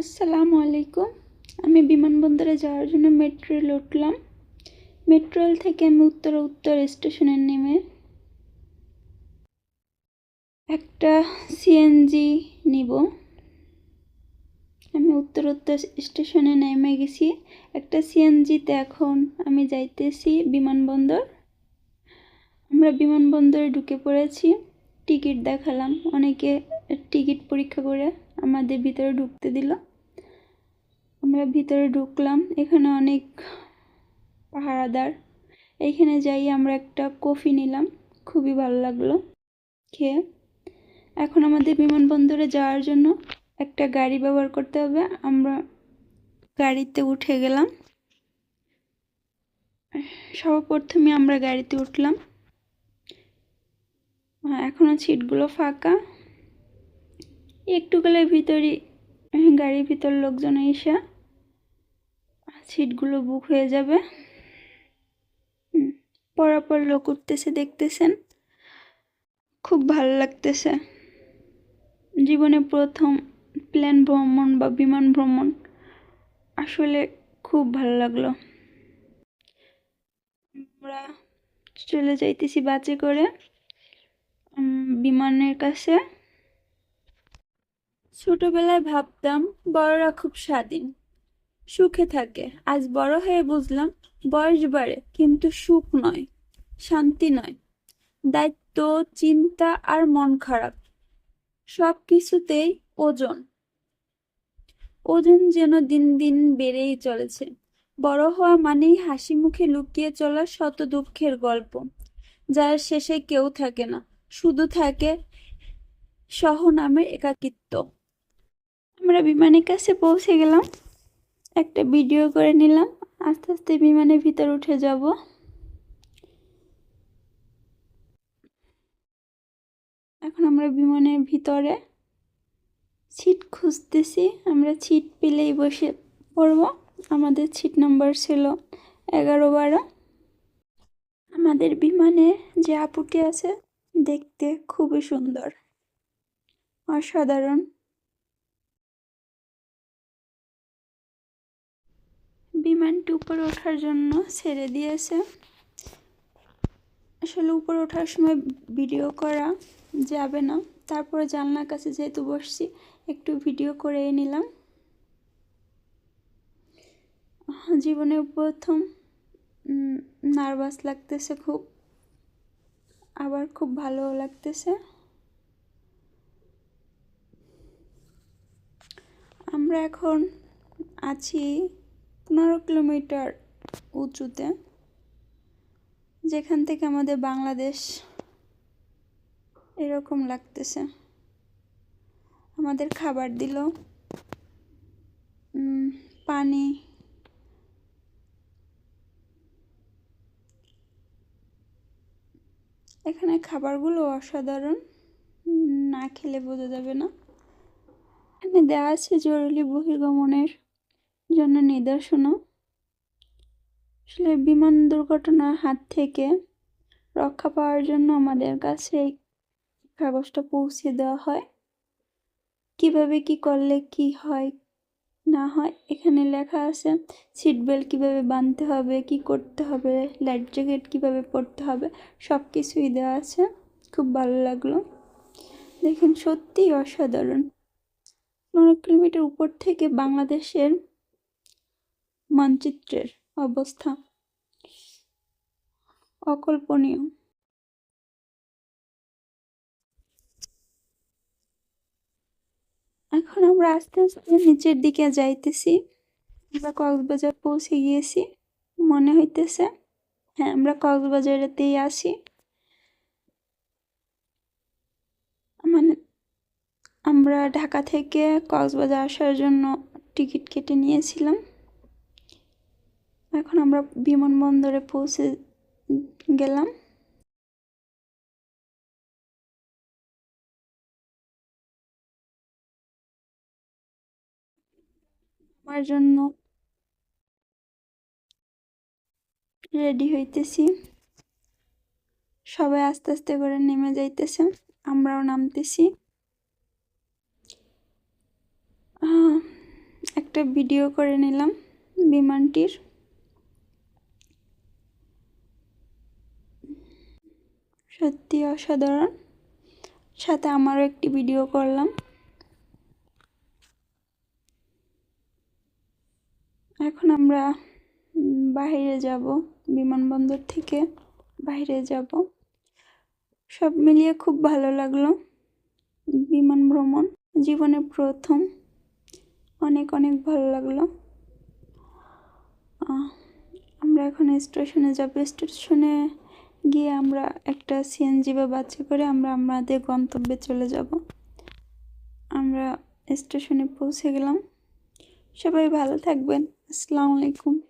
আসসালামু আলাইকুম। আমি বিমানবন্দরে যাওয়ার জন্য মেট্রো রেল উঠলাম মেট্রো রেল থেকে আমি উত্তর উত্তর স্টেশনে নেমে একটা সিএনজি নিব। আমি উত্তর উত্তর স্টেশনে নেমে গেছি। একটা সিএনজিতে এখন আমি যাইতেছি বিমানবন্দর। আমরা বিমানবন্দরে ঢুকে পড়েছি। টিকিট দেখালাম। অনেকে টিকিট পরীক্ষা করে আমাদের ভিতরে ঢুকতে দিল। আমরা ভিতরে ঢুকলাম, এখানে অনেক পাহারাদার। এইখানে যাই, আমরা একটা কফি নিলাম, খুবই ভালো লাগল খেয়ে। এখন আমাদের বিমানবন্দরে যাওয়ার জন্য একটা গাড়ি ব্যবহার করতে হবে, আমরা গাড়িতে উঠে গেলাম। সর্বপ্রথমে আমরা গাড়িতে উঠলাম। এখনও সিটগুলো ফাঁকা। একটু গেলে ভিতরে, গাড়ির ভিতর লোকজন এসে সিটগুলো বুক হয়ে যাবে। পরাপর লোক উঠতেছে, দেখতেছেন। খুব ভালো লাগতেছে। জীবনে প্রথম প্লেন ভ্রমণ বা বিমান ভ্রমণ আসলে খুব ভালো লাগল। আমরা চলে যাইতেছি বাসে করে বিমানের কাছে। ছোটবেলায় ভাবতাম, বড়রা খুব স্বাধীন। সুখে থাকে। আজ বড় হয়ে বুঝলাম বয়স বাড়ে, কিন্তু সুখ নয়, শান্তি নয়। দায়িত্ব, চিন্তা আর মন খারাপ সব কিছুতেই ওজন। ওজন যেন দিন দিন বেড়েই চলেছে। বড় হওয়া মানেই হাসি মুখে লুকিয়ে চলা শত দুঃখের গল্প, যার শেষে কেউ থাকে না, শুধু থাকে সহ নামের একাকিত্ব। আমরা বিমানের কাছে পৌঁছে গেলাম। একটা ভিডিও করে নিলাম। আস্তে আস্তে বিমানের ভিতর উঠে যাব। এখন আমরা বিমানের ভিতরে সিট খুঁজতেছি। আমরা সিট পেলেই বসে পড়ব। আমাদের সিট নাম্বার ছিল এগারো বারো। আমাদের বিমানে যে আপুটি আছে, দেখতে খুবই সুন্দর। অসাধারণ। বিমানটি উপরে ওঠার জন্য ছেড়ে দিয়েছে। আসলে উপরে ওঠার সময় ভিডিও করা যাবে না। তারপরে জানলার কাছে যেহেতু বসছি, একটু ভিডিও করে নিলাম। জীবনে প্রথম নার্ভাস লাগতেছে খুব। আবার খুব ভালো লাগতেছে। আমরা এখন আছি পনেরো কিলোমিটার উঁচুতে, যেখান থেকে আমাদের বাংলাদেশ এরকম লাগতেছে। আমাদের খাবার দিল পানি, এখানে খাবারগুলো অসাধারণ, না খেলে বোঝা যাবে না। এখানে দেওয়া আছে জরুরি বহির্গমনের জন্য নির্দেশনা আসলে বিমান দুর্ঘটনার হাত থেকে রক্ষা পাওয়ার জন্য আমাদের কাছে এই কাগজটা পৌঁছে দেওয়া হয়। কীভাবে কি করলে কি হয়, না হয়, এখানে লেখা আছে সিট বেল্ট কীভাবে বাঁধতে হবে, কি করতে হবে লাইট জ্যাকেট কীভাবে পরতে হবে সব কিছুই দেওয়া আছে। খুব ভালো লাগল। দেখেন, সত্যিই অসাধারণ। পনেরো কিলোমিটার উপর থেকে বাংলাদেশের মানচিত্রের অবস্থা। অকল্পনীয়। এখন আমরা আস্তে আস্তে নিচের দিকে যাইতেছি। আমরা কক্সবাজার পৌঁছে গিয়েছি, মনে হইতেছে। হ্যাঁ আমরা কক্সবাজারেতেই আসি মানে আমরা ঢাকা থেকে কক্সবাজার আসার জন্য টিকিট কেটে নিয়েছিলাম। এখন আমরা বিমানবন্দরে পৌঁছে গেলাম। আমার জন্য রেডি হইতেছি। সবাই আস্তে আস্তে করে নেমে যাইতেছে, আমরাও নামতেছি। একটা ভিডিও করে নিলাম বিমানটির। সত্যি অসাধারণ। সাথে আমারও একটি ভিডিও করলাম। এখন আমরা বাইরে যাব, বিমানবন্দর থেকে বাইরে যাব। সব মিলিয়ে খুব ভালো লাগল বিমান ভ্রমণ। জীবনে প্রথম। অনেক অনেক ভালো লাগল। আমরা এখন স্টেশনে যাব। স্টেশনে গিয়ে আমরা একটা সিএনজি বা বাচ্চা করে আমরা আমাদের গন্তব্যে চলে যাব। আমরা স্টেশনে পৌঁছে গেলাম। সবাই ভালো থাকবেন। আসসালামু আলাইকুম।